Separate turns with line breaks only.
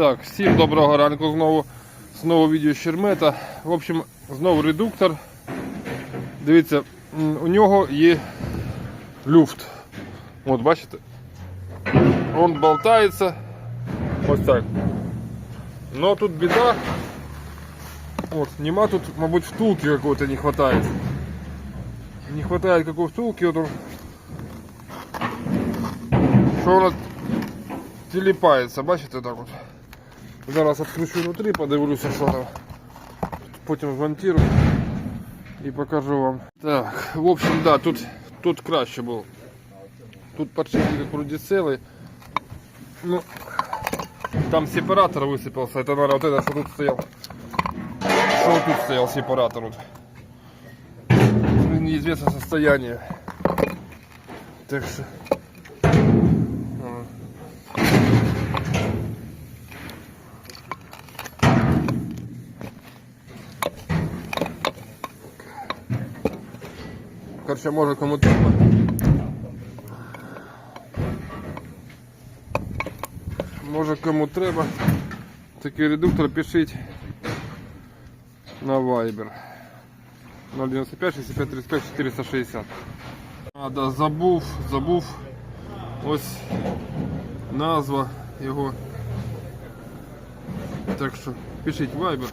Так, всім доброго ранку знову. Знову відео Щермета. В общем, знову редуктор. Дивіться, м, у нього є люфт. От бачите? Он болтається. Ось так. Но тут біда. Вот, нема тут, мабуть, втулки какой-то не хватает. Не хватает какой втулки. Вот он. Що воно тіліпається, бачите так от. Зараз відкручу внутрі, подивлюся, що там. Потім змонтирую і покажу вам. Так, в общем, да, тут, тут краще було. Тут подшипник вроде целый. Ну, там сепаратор высыпался. Это, наверное, вот это, что тут стоял. Что вот тут стоял сепаратор. Вот. В Неизвестное состояние. Так что... Короче, може кому треба. Може кому треба. Такий редуктор пишіть на Viber. 095 65 35 460. А, да, забув, забув. Ось назва його. Так що пишіть Viber.